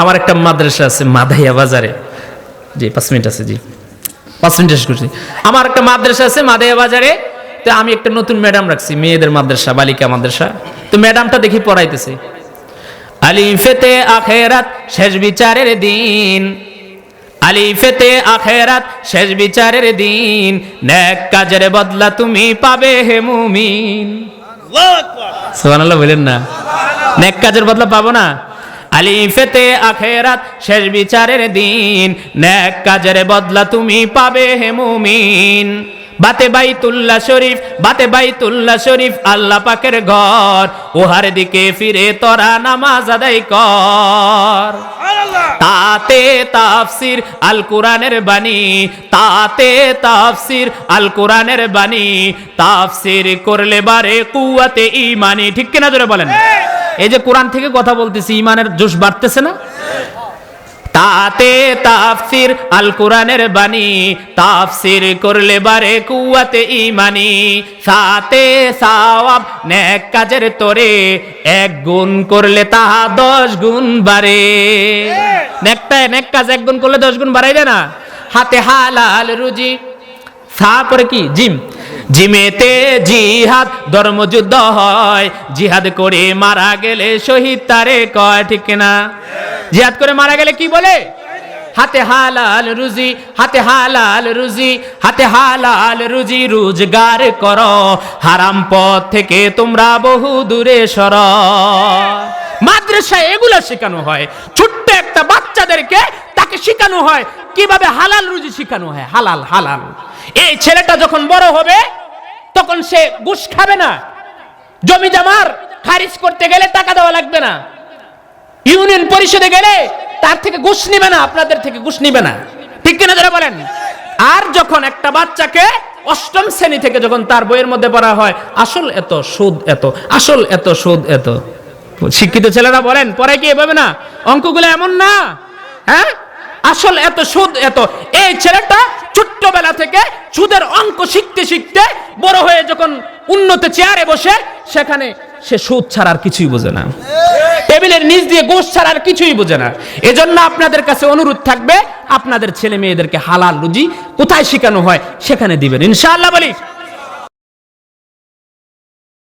আমার একটা মাদ্রাসা আছে মাধাইয়া বাজারে। জি পাঁচ মিনিট আছে জি। পাঁচ মিনিট শেষ করছি। আমার একটা মাদ্রাসা আছে মাধাইয়া বাজারে। তো আমি একটা নতুন ম্যাডাম রাখছি মেয়েদের মাদ্রাসা বালিকা মাদ্রাসা। তো ম্যাডামটা দেখি পড়াইতেছে। আলিফেতে আখেরাত শেষ বিচারের দিন। আলিফেতে আখেরাত শেষ বিচারের দিন। নেক কাজের বদলা তুমি পাবে হে মুমিন। সুবহানাল্লাহ বলেন না। নেক কাজের বদলা পাবো না। আলিফেতে আখেরাত শেষ বিচারের দিন। নেক কাজের বদলা তুমি পাবে হে মুমিন। বাতে বাইতুল্লাহ শরীফ বাতে বাইতুল্লাহ শরীফ আল্লাহ পাকের ঘর। ওহার দিকে ফিরে তোরা নামাজ আদায় কর। তাতে তাফসির আল কোরআনের বাণী। তাতে তাফসির আল কোরআনের বাণী। তাফসির করলে বারে কুয়াতে ইমানি ঠিক কিনা জোরে বলেন? এই যে কোরআন থেকে কথা বলতেছি ইমানের জোশ বাড়তেছে না? তাতে তাফসির আল কোরআনের বাণী, তাফসির করলে বারে কুয়াতে ইমানি সাতে সাওয়াব নেক কাজের তোরে, এক গুণ করলে তাহা দশ গুণ বাড়ে। নেকটায় নেক কাজ এক গুণ করলে দশ গুণ বাড়াইবে না? হাতে হালাল রুজি, সা পরে কি? জিম। জিমেতে জিহাদ, ধর্মযুদ্ধ হয়। জিহাদ করে মারা গেলে শহীদ তারে কয়, ঠিক না জিহাদ করে মারা গেলে কি বলে? হাতে হালাল রুজি, হাতে হালাল রুজি, হাতে হালাল রুজি রোজগার কর। হারাম পথ থেকে তোমরা বহু দূরে সর। মাদ্রাসায় এগুলো শেখানো হয়। ছোট্ট একটা বাচ্চাদেরকে তাকে শেখানো হয়। কীভাবে হালাল রুজি শেখানো হয়? হালাল হালাল। এই ছেলেটা যখন বড় হবে তখন সে ঘুষ খাবে না। জমি জামার খারিজ করতে গেলে টাকা দেওয়া লাগবে না। ইউনিয়ন পরিষদে গেলে তার থেকে ঘুষ নিবে না, আপনাদের থেকে ঘুষ নিবে না। ঠিক কিনা যারা বলেন? আর যখন একটা বাচ্চাকে অষ্টম শ্রেণি থেকে যখন তার বইয়ের মধ্যে পড়া হয়, আসল এত, সুদ এত, আসল এত, সুদ এত। শিক্ষিত ছেলেরা বলেন পরে কি এভাবে না? অঙ্কগুলো এমন না? হ্যাঁ? আসল এত, সুদ এত। এই ছেলেটা ছোট্টবেলা থেকে সুদের অঙ্ক শিখতে শিখতে বড় হয়ে যখন উন্নত চেয়ারে বসে, সেখানে সে সুদ ছাড়ার কিছুই বোঝে না। টেবিলের নিচ দিয়ে গোশ ছাড়া আর কিছুই বোঝে না। এজন্য আপনাদের কাছে অনুরোধ থাকবে, আপনাদের ছেলে মেয়েদেরকে হালাল রুজি কোথায় শেখানো হয় সেখানে দিবেন। ইনশাআল্লাহ বলি।